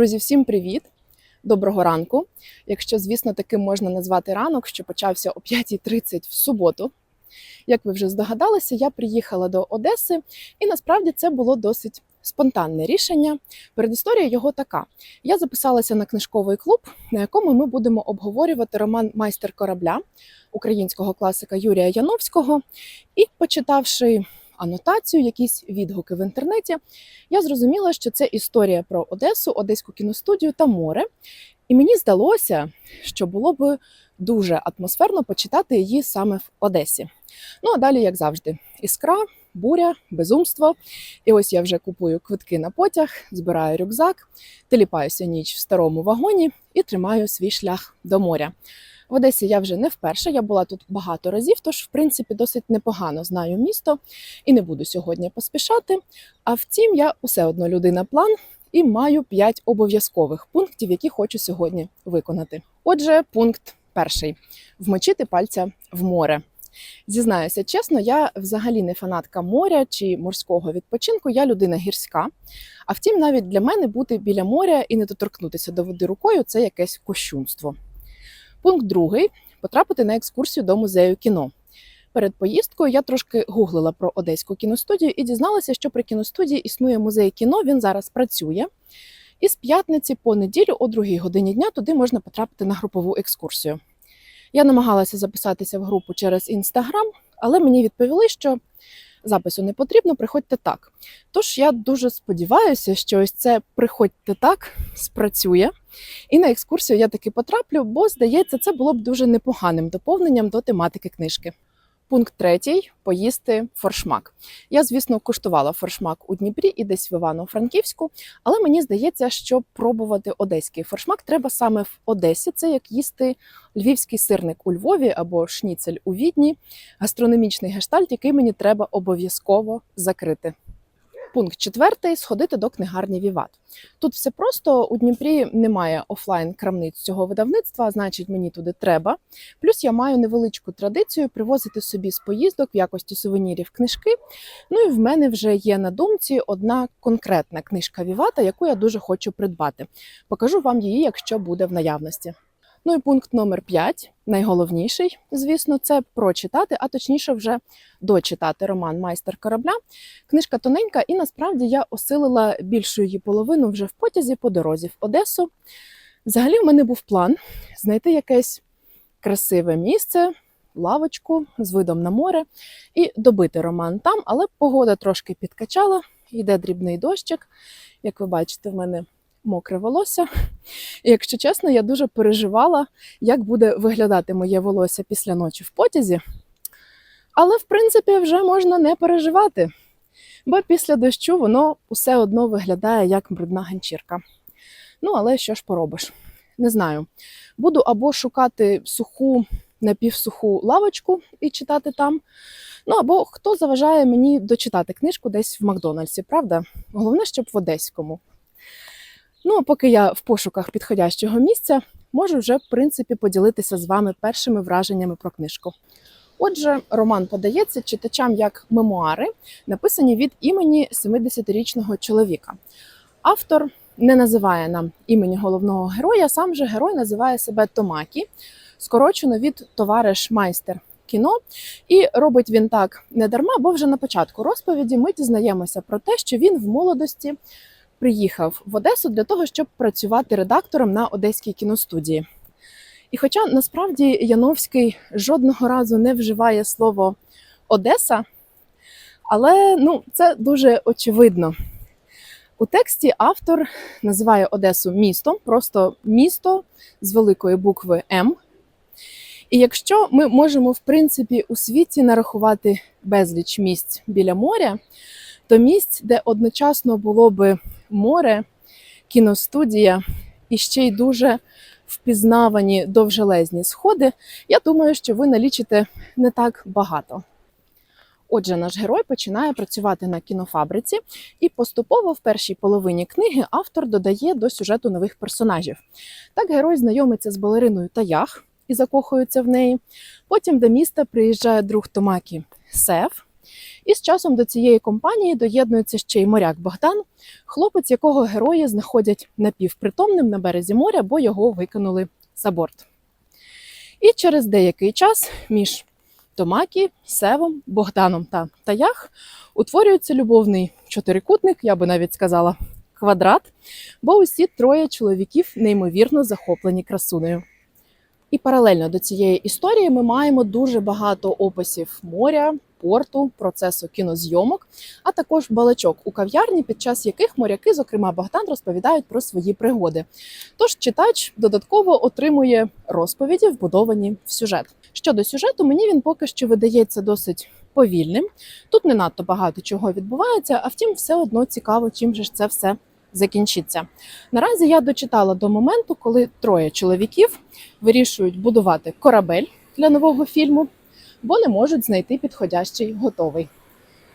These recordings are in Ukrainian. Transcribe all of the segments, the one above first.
Друзі, всім привіт! Доброго ранку. Якщо, звісно, таким можна назвати ранок, що почався о 5.30 в суботу. Як ви вже здогадалися, я приїхала до Одеси, і насправді це було досить спонтанне рішення. Передісторія його така: я записалася на книжковий клуб, на якому ми будемо обговорювати роман Майстер корабля українського класика Юрія Яновського. І почитавши анотацію, якісь відгуки в інтернеті, я зрозуміла, що це історія про Одесу, Одеську кіностудію та море. І мені здалося, що було б дуже атмосферно почитати її саме в Одесі. Ну а далі, як завжди, іскра, буря, безумство. І ось я вже купую квитки на потяг, збираю рюкзак, теліпаюся ніч в старому вагоні і тримаю свій шлях до моря. В Одесі я вже не вперше, я була тут багато разів, тож, в принципі, досить непогано знаю місто і не буду сьогодні поспішати. А втім, я усе одно людина план і маю 5 обов'язкових пунктів, які хочу сьогодні виконати. Отже, пункт перший: вмочити пальця в море. Зізнаюся чесно, я взагалі не фанатка моря чи морського відпочинку. Я людина гірська. А втім, навіть для мене бути біля моря і не доторкнутися до води рукою це якесь кощунство. Пункт другий потрапити на екскурсію до музею кіно. Перед поїздкою я трошки гуглила про одеську кіностудію і дізналася, що при кіностудії існує музей кіно. Він зараз працює. І з п'ятниці по неділю, о другій годині дня, туди можна потрапити на групову екскурсію. Я намагалася записатися в групу через інстаграм, але мені відповіли, що запису не потрібно, приходьте так. Тож я дуже сподіваюся, що ось це приходьте так спрацює. І на екскурсію я таки потраплю, бо здається, це було б дуже непоганим доповненням до тематики книжки. Пункт третій поїсти форшмак. Я, звісно, куштувала форшмак у Дніпрі і десь в Івано-Франківську, але мені здається, що пробувати одеський форшмак треба саме в Одесі. Це як їсти львівський сирник у Львові або шніцель у Відні, гастрономічний гештальт, який мені треба обов'язково закрити. Пункт четвертий сходити до книгарні Віват. Тут все просто у Дніпрі немає офлайн крамниць цього видавництва, значить мені туди треба. Плюс я маю невеличку традицію привозити собі з поїздок в якості сувенірів книжки. Ну і в мене вже є на думці одна конкретна книжка Вівата, яку я дуже хочу придбати. Покажу вам її, якщо буде в наявності. Ну і пункт номер 5, найголовніший, звісно, це прочитати, а точніше, вже дочитати роман Майстер корабля. Книжка тоненька, і насправді я осилила більшу її половину вже в потязі по дорозі в Одесу. Взагалі, в мене був план знайти якесь красиве місце, лавочку з видом на море і добити роман там, але погода трошки підкачала, йде дрібний дощик. Як ви бачите, в мене мокре волосся. І якщо чесно, я дуже переживала, як буде виглядати моє волосся після ночі в потязі. Але, в принципі, вже можна не переживати, бо після дощу воно усе одно виглядає як брудна ганчірка. Ну, але що ж поробиш? Не знаю. Буду або шукати суху, напівсуху лавочку і читати там. Ну або хто заважає мені дочитати книжку десь в Макдональдсі, правда? Головне, щоб в Одеському. Ну, а поки я в пошуках підходящого місця, можу вже, в принципі, поділитися з вами першими враженнями про книжку. Отже, роман подається читачам як мемуари, написані від імені 70-річного чоловіка. Автор не називає нам імені головного героя, сам же герой називає себе Томакі, скорочено від товариш майстер кіно. І робить він так не дарма, бо вже на початку розповіді ми дізнаємося про те, що він в молодості приїхав в Одесу для того, щоб працювати редактором на одеській кіностудії. І хоча насправді Яновський жодного разу не вживає слово Одеса, але ну, це дуже очевидно. У тексті автор називає Одесу містом, просто місто з великої букви М. І якщо ми можемо, в принципі, у світі нарахувати безліч місць біля моря, то місць, де одночасно було би море, кіностудія і ще й дуже впізнавані довжелезні сходи, я думаю, що ви налічите не так багато. Отже, наш герой починає працювати на кінофабриці, і поступово в першій половині книги автор додає до сюжету нових персонажів. Так герой знайомиться з балериною Таях і закохується в неї. Потім до міста приїжджає друг Томакі Сеф, І з часом до цієї компанії доєднується ще й моряк Богдан, хлопець, якого герої знаходять напівпритомним на березі моря, бо його викинули за борт. І через деякий час між Томакі, Севом, Богданом та Таях утворюється любовний чотирикутник, я би навіть сказала, квадрат, бо усі троє чоловіків неймовірно захоплені красунею. І паралельно до цієї історії ми маємо дуже багато описів моря, порту, процесу кінозйомок, а також балачок у кав'ярні, під час яких моряки, зокрема Богдан, розповідають про свої пригоди. Тож читач додатково отримує розповіді, вбудовані в сюжет. Щодо сюжету, мені він поки що видається досить повільним. Тут не надто багато чого відбувається, а втім, все одно цікаво, чим же ж це все закінчиться. Наразі я дочитала до моменту, коли троє чоловіків вирішують будувати корабель для нового фільму, бо не можуть знайти підходящий готовий.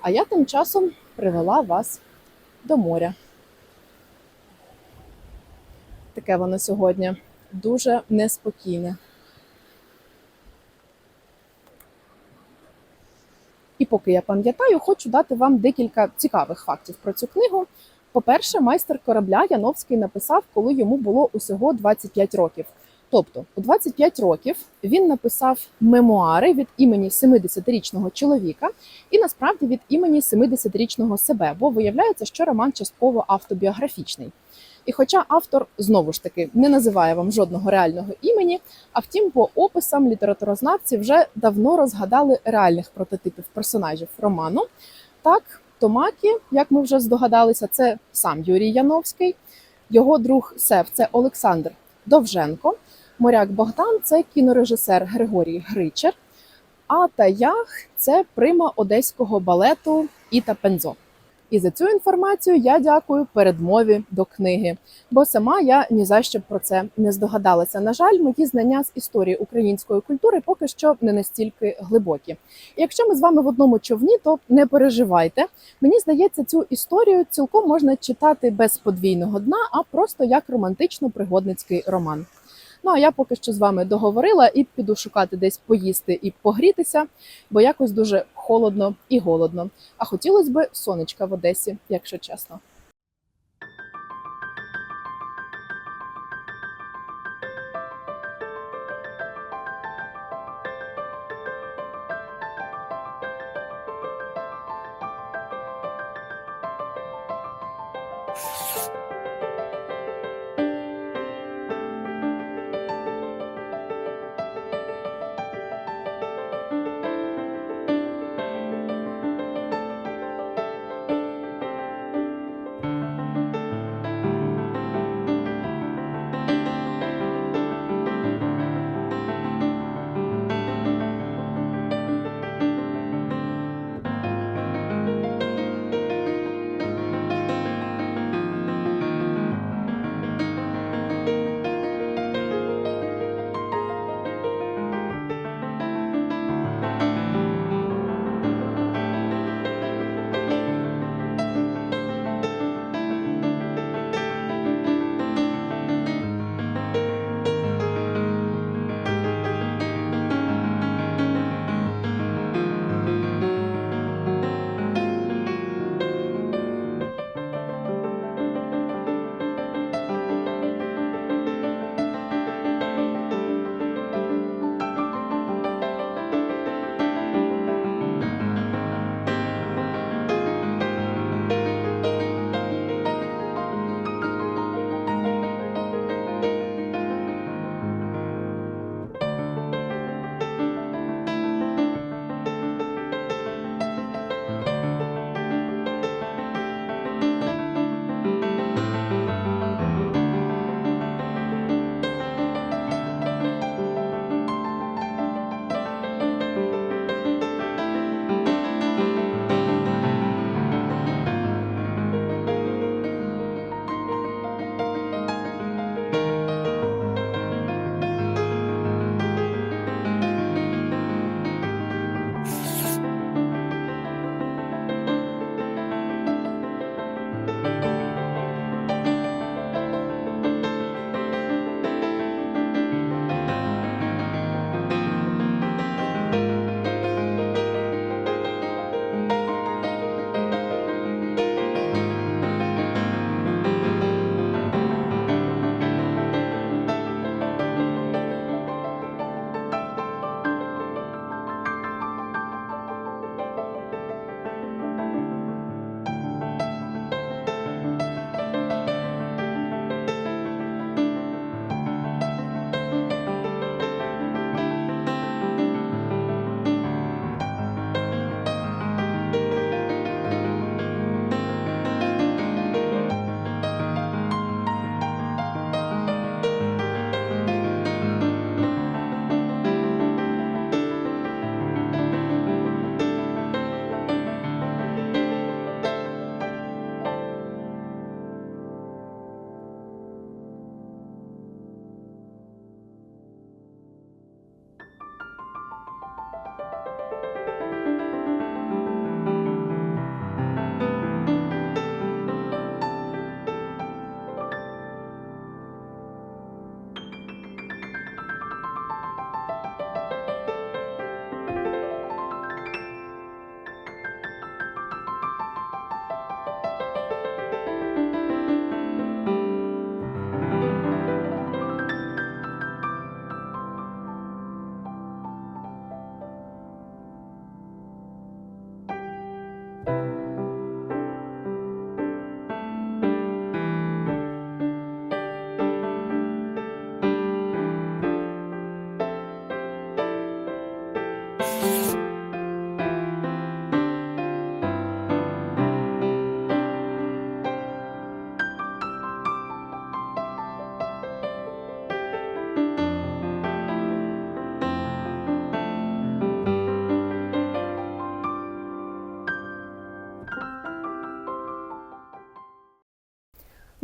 А я тим часом привела вас до моря. Таке воно сьогодні дуже неспокійне. І поки я пам'ятаю, хочу дати вам декілька цікавих фактів про цю книгу. По-перше, майстер корабля Яновський написав, коли йому було усього 25 років. Тобто, у 25 років він написав мемуари від імені 70-річного чоловіка і насправді від імені 70-річного себе, бо виявляється, що роман частково автобіографічний. І хоча автор знову ж таки не називає вам жодного реального імені, а втім, по описам літературознавці вже давно розгадали реальних прототипів персонажів роману. Так, Томакі, як ми вже здогадалися, це сам Юрій Яновський, його друг Сев це Олександр Довженко, моряк Богдан це кінорежисер Григорій Гричер, а Таях це прима одеського балету Іта Пензо. І за цю інформацію я дякую передмові до книги, бо сама я ні за що про це не здогадалася. На жаль, мої знання з історії української культури поки що не настільки глибокі. І якщо ми з вами в одному човні, то не переживайте. Мені здається, цю історію цілком можна читати без подвійного дна, а просто як романтично-пригодницький роман. Ну а я поки що з вами договорила і піду шукати десь поїсти і погрітися, бо якось дуже холодно і голодно. А хотілося б сонечка в Одесі, якщо чесно.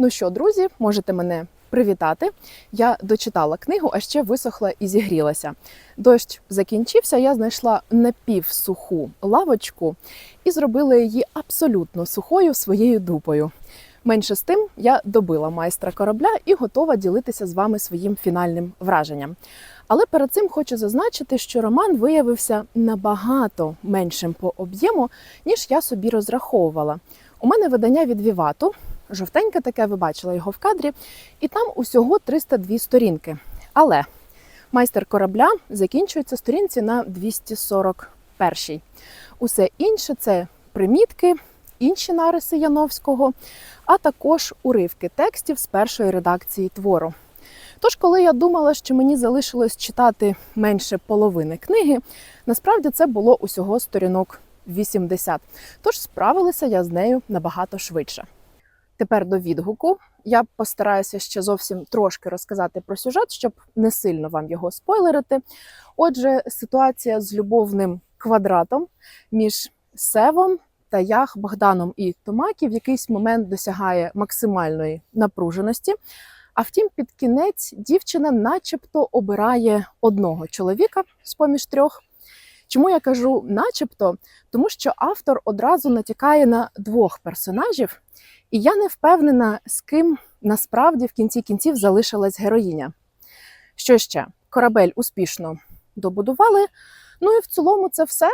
Ну що, друзі, можете мене привітати. Я дочитала книгу, а ще висохла і зігрілася. Дощ закінчився, я знайшла напівсуху лавочку і зробила її абсолютно сухою своєю дупою. Менше з тим, я добила майстра корабля і готова ділитися з вами своїм фінальним враженням. Але перед цим хочу зазначити, що роман виявився набагато меншим по об'єму, ніж я собі розраховувала. У мене видання від Вівату, жовтеньке таке, ви бачили його в кадрі, і там усього 302 сторінки. Але майстер корабля закінчується сторінці на 241. Усе інше це примітки, інші нариси Яновського, а також уривки текстів з першої редакції твору. Тож, коли я думала, що мені залишилось читати менше половини книги, насправді це було усього сторінок 80. Тож справилася я з нею набагато швидше. Тепер до відгуку. Я постараюся ще зовсім трошки розказати про сюжет, щоб не сильно вам його спойлерити. Отже, ситуація з любовним квадратом між Севом та Ях, Богданом і Томакі в якийсь момент досягає максимальної напруженості. А втім, під кінець дівчина, начебто, обирає одного чоловіка з поміж трьох. Чому я кажу начебто? Тому що автор одразу натякає на двох персонажів, і я не впевнена, з ким насправді в кінці кінців залишилась героїня. Що ще? Корабель успішно добудували. Ну і в цілому це все.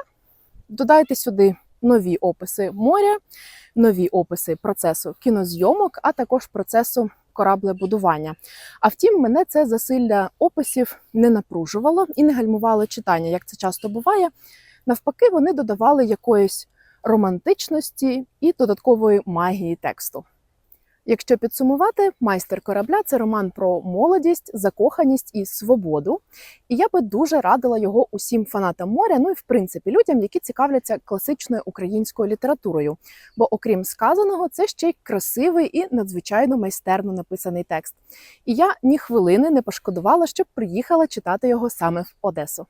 Додайте сюди нові описи моря, нові описи процесу кінозйомок, а також процесу кораблебудування. А втім, мене це засилля описів не напружувало і не гальмувало читання, як це часто буває. Навпаки, вони додавали якоїсь романтичності і додаткової магії тексту. Якщо підсумувати, майстер корабля це роман про молодість, закоханість і свободу. І я би дуже радила його усім фанатам моря, ну і в принципі людям, які цікавляться класичною українською літературою. Бо, окрім сказаного, це ще й красивий і надзвичайно майстерно написаний текст. І я ні хвилини не пошкодувала, щоб приїхала читати його саме в Одесу.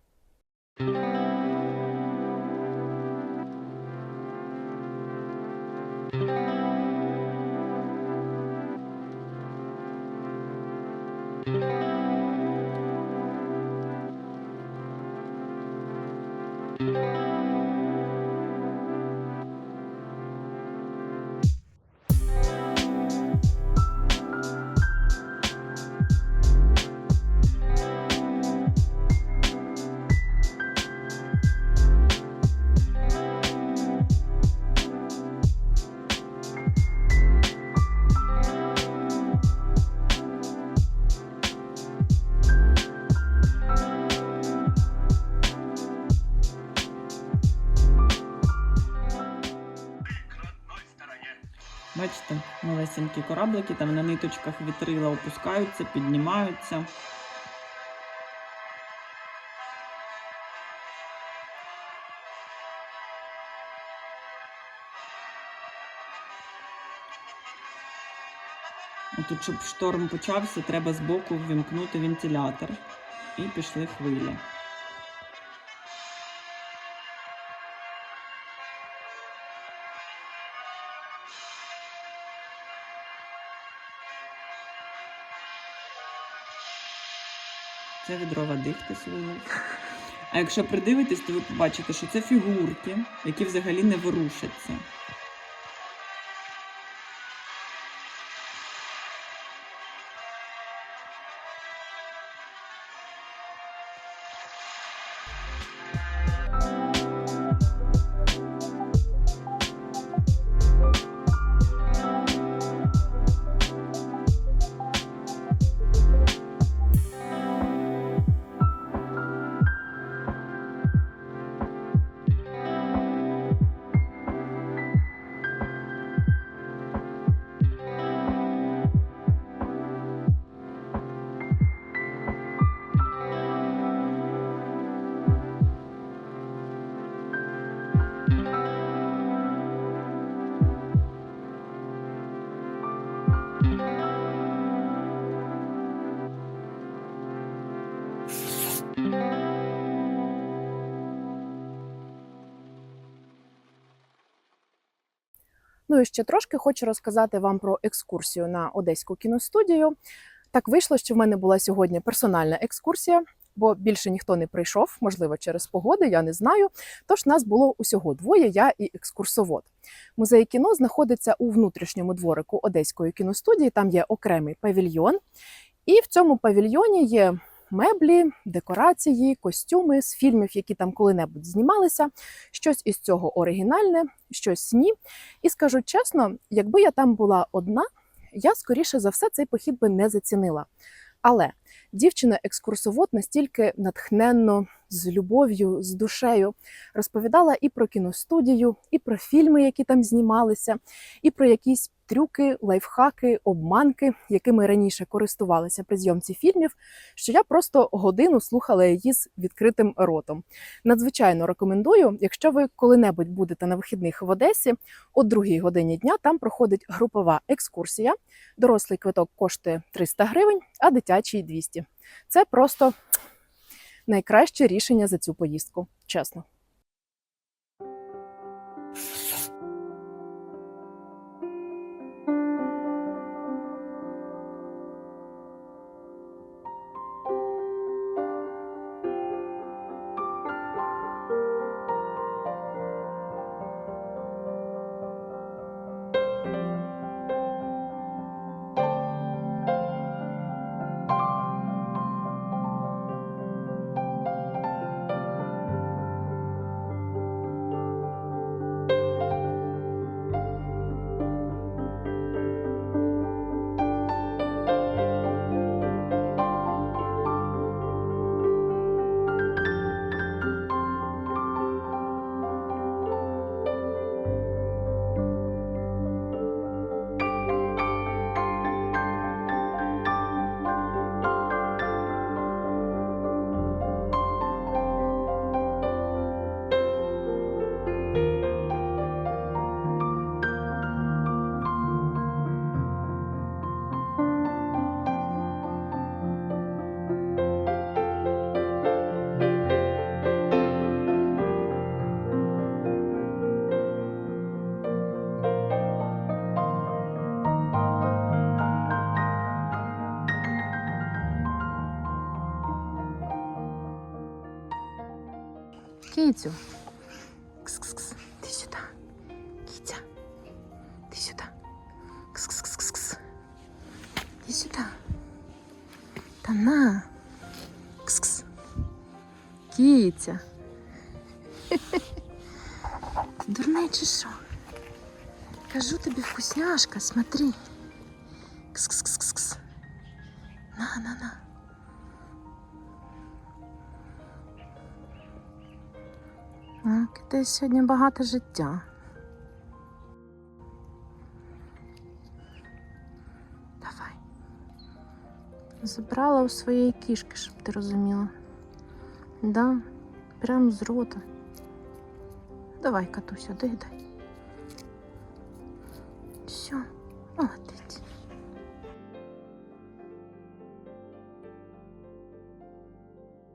Малесенькі кораблики там на ниточках вітрила опускаються, піднімаються. Тут, щоб шторм почався, треба збоку ввімкнути вентилятор. І пішли хвилі. Це відро води хтось. А якщо придивитись, то ви побачите, що це фігурки, які взагалі не ворушаться. Ну ще трошки хочу розказати вам про екскурсію на Одеську кіностудію. Так вийшло, що в мене була сьогодні персональна екскурсія, бо більше ніхто не прийшов, можливо, через погоди, я не знаю. Тож нас було усього двоє, я і екскурсовод. Музей кіно знаходиться у внутрішньому дворику Одеської кіностудії. Там є окремий павільйон, і в цьому павільйоні є меблі, декорації, костюми з фільмів, які там коли-небудь знімалися. Щось із цього оригінальне, щось ні. І скажу чесно, якби я там була одна, я скоріше за все цей похід би не зацінила. Але дівчина-екскурсовод настільки натхненно, з любов'ю, з душею розповідала і про кіностудію, і про фільми, які там знімалися, і про якісь трюки, лайфхаки, обманки, якими раніше користувалися при зйомці фільмів, що я просто годину слухала її з відкритим ротом. Надзвичайно рекомендую, якщо ви коли-небудь будете на вихідних в Одесі, о другій годині дня там проходить групова екскурсія. Дорослий квиток коштує 300 гривень, а дитячий 200. Це просто найкраще рішення за цю поїздку, чесно. Кітю. Кс-кс-кс. Ти сюди. Кітя. Ти сюди. Кс-кс-кс-кс. Ти сюди. Та на. Кс-кс. Кітя. Ти дурний чи що? Кажу тобі вкусняшка, смотри. Кс-кс-кс-кс. На, Так, десь сьогодні багато життя. Давай. Забрала у своєї кішки, щоб ти розуміла. Да, прямо з рота. Давай, катуся, дай дай. Все, молодець.